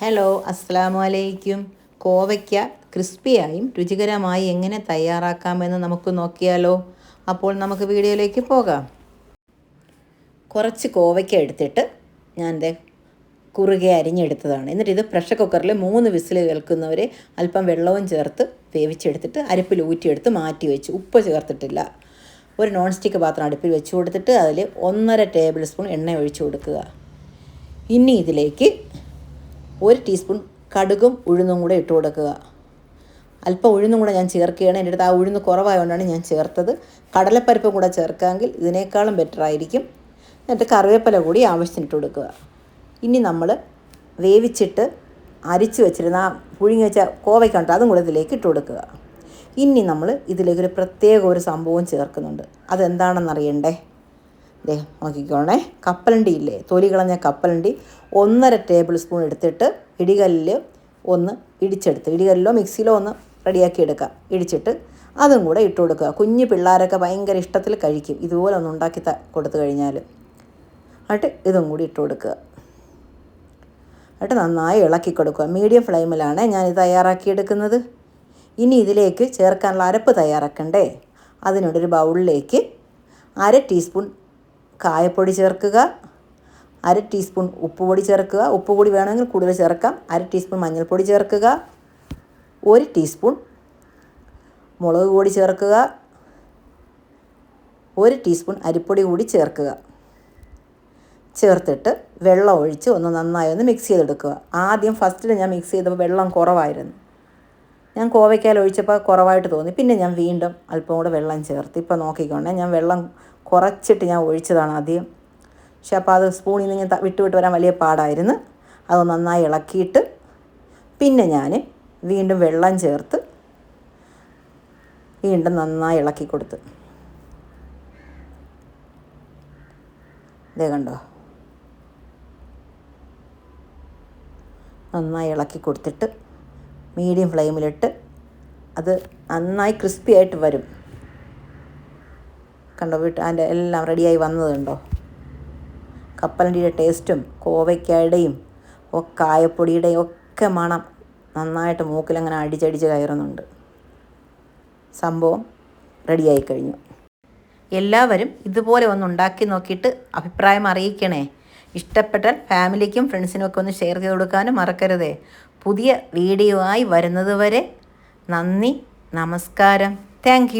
Hello അസ്സാമു അലൈക്കും കോവയ്ക്ക ക്രിസ്പിയായും രുചികരമായി എങ്ങനെ തയ്യാറാക്കാമെന്ന് നമുക്ക് നോക്കിയാലോ? അപ്പോൾ നമുക്ക് വീഡിയോയിലേക്ക് പോകാം. കുറച്ച് കോവയ്ക്ക എടുത്തിട്ട് ഞാൻ ദേ കുറുകെ അരിഞ്ഞെടുത്തതാണ്. എന്നിട്ട് ഇത് പ്രഷർ കുക്കറിൽ മൂന്ന് വിസിൽ കേൾക്കുന്നവരെ അല്പം വെള്ളവും ചേർത്ത് വേവിച്ചെടുത്തിട്ട് അരിപ്പിൽ ഊറ്റിയെടുത്ത് മാറ്റി വെച്ചു. ഉപ്പ് ചേർത്തിട്ടില്ല. ഒരു നോൺ സ്റ്റിക്ക് പാത്രം അടുപ്പിൽ വെച്ച് കൊടുത്തിട്ട് അതിൽ ഒന്നര ടേബിൾ സ്പൂൺ എണ്ണ ഒഴിച്ചു കൊടുക്കുക. ഇനി ഇതിലേക്ക് ഒരു ടീസ്പൂൺ കടുകും ഉഴുന്നും കൂടെ ഇട്ട് കൊടുക്കുക. അല്പം ഉഴുന്നും കൂടെ ഞാൻ ചേർക്കുകയാണ്. എന്റെ അടുത്ത് ആ ഉഴുന്ന് കുറവായതുകൊണ്ടാണ് ഞാൻ ചേർത്തത്. കടലപ്പരിപ്പും കൂടെ ചേർക്കാമെങ്കിൽ ഇതിനേക്കാളും ബെറ്റർ ആയിരിക്കും. എന്നിട്ട് കറിവേപ്പില കൂടി ആവശ്യത്തിന് ഇട്ട് കൊടുക്കുക. ഇനി നമ്മൾ വേവിച്ചിട്ട് അരിച്ച് വെച്ചിരുന്ന ആ പുഴുങ്ങി വെച്ച കോവയ്ക്കുണ്ട് അതും കൂടെ ഇതിലേക്ക് ഇട്ട് കൊടുക്കുക. ഇനി നമ്മൾ ഇതിലേക്കൊരു പ്രത്യേക ഒരു സംഭവം ചേർക്കുന്നുണ്ട്. അതെന്താണെന്ന് അറിയണ്ടേ ദേ നോക്കിക്കോണേ. കപ്പലണ്ടി ഇല്ലേ? തൊലി കളഞ്ഞ കപ്പലണ്ടി. ഒന്നര ടേബിൾ സ്പൂൺ എടുത്തിട്ട് ഇടികല്ലിൽ ഒന്ന് ഇടിച്ചെടുത്ത് ഇടികല്ലിലോ മിക്സിയിലോ ഒന്ന് റെഡിയാക്കി എടുക്കുക ഇടിച്ചിട്ട് അതും കൂടെ ഇട്ട് കൊടുക്കുക. കുഞ്ഞു പിള്ളേരൊക്കെ ഭയങ്കര ഇഷ്ടത്തിൽ കഴിക്കും. ഇതുപോലെ ഒന്ന് ഉണ്ടാക്കി ത കൊടുത്തു കഴിഞ്ഞാൽ എന്നിട്ട് ഇതും കൂടി ഇട്ട് കൊടുക്കുക. എന്നിട്ട് നന്നായി ഇളക്കി കൊടുക്കുക. മീഡിയം ഫ്ലെയിമിലാണ് ഞാൻ ഇത് തയ്യാറാക്കിയെടുക്കുന്നത് ഇനി ഇതിലേക്ക് ചേർക്കാനുള്ള അരപ്പ് തയ്യാറാക്കണ്ടേ? അതിനോടൊരു ബൗളിലേക്ക് അര ടീസ്പൂൺ കായപ്പൊടി ചേർക്കുക. അര ടീസ്പൂൺ ഉപ്പുപൊടി ചേർക്കുക. ഉപ്പുപൊടി വേണമെങ്കിൽ കൂടുതൽ ചേർക്കാം. അര ടീസ്പൂൺ മഞ്ഞൾപ്പൊടി ചേർക്കുക. ഒരു ടീസ്പൂൺ മുളക് പൊടി ചേർക്കുക. ഒരു ടീസ്പൂൺ അരിപ്പൊടി കൂടി ചേർക്കുക. ചേർത്തിട്ട് വെള്ളം ഒഴിച്ച് ഒന്ന് നന്നായി ഒന്ന് മിക്സ് ചെയ്തെടുക്കുക. ആദ്യം ഫസ്റ്റിൽ ഞാൻ മിക്സ് ചെയ്തപ്പോൾ വെള്ളം കുറവായിരുന്നു. ഞാൻ കോവയ്ക്കാൽ ഒഴിച്ചപ്പോൾ കുറവായിട്ട് തോന്നി. പിന്നെ ഞാൻ വീണ്ടും അല്പം കൂടെ വെള്ളം ചേർത്ത് ഇപ്പോൾ നോക്കിക്കോണ്ടേ ഞാൻ വെള്ളം കുറച്ചിട്ട് ഞാൻ ഒഴിച്ചതാണ് ആദ്യം. പക്ഷെ അപ്പോൾ അത് സ്പൂണിൽ നിന്ന് ഇങ്ങനെ വിട്ട് വിട്ട് വരാൻ വലിയ പാടായിരുന്നു. അത് നന്നായി ഇളക്കിയിട്ട് പിന്നെ ഞാൻ വീണ്ടും വെള്ളം ചേർത്ത് വീണ്ടും നന്നായി ഇളക്കി കൊടുത്ത്. ഇതേ കണ്ടോ? നന്നായി ഇളക്കി കൊടുത്തിട്ട് മീഡിയം ഫ്ലെയിമിലിട്ട് അത് നന്നായി ക്രിസ്പി ആയിട്ട് വരും. കണ്ടോ വീട്ട് അതിന്റെ എല്ലാം റെഡിയായി വന്നതുണ്ടോ കപ്പലണ്ടിയുടെ ടേസ്റ്റും കോവയ്ക്കായുടെയും ഒക്കെ കായപ്പൊടിയുടെയും ഒക്കെ മണം നന്നായിട്ട് മൂക്കിലങ്ങനെ അടിച്ചടിച്ച് കയറുന്നുണ്ട്. സംഭവം റെഡിയായി കഴിഞ്ഞു. എല്ലാവരും ഇതുപോലെ ഒന്ന് ഉണ്ടാക്കി നോക്കിയിട്ട് അഭിപ്രായം അറിയിക്കണേ. ഇഷ്ടപ്പെട്ടാൽ ഫാമിലിക്കും ഫ്രണ്ട്സിനും ഒക്കെ ഒന്ന് ഷെയർ ചെയ്ത് കൊടുക്കാനും മറക്കരുതേ. പുതിയ വീഡിയോ ആയി വരുന്നതുവരെ നന്ദി നമസ്കാരം. താങ്ക്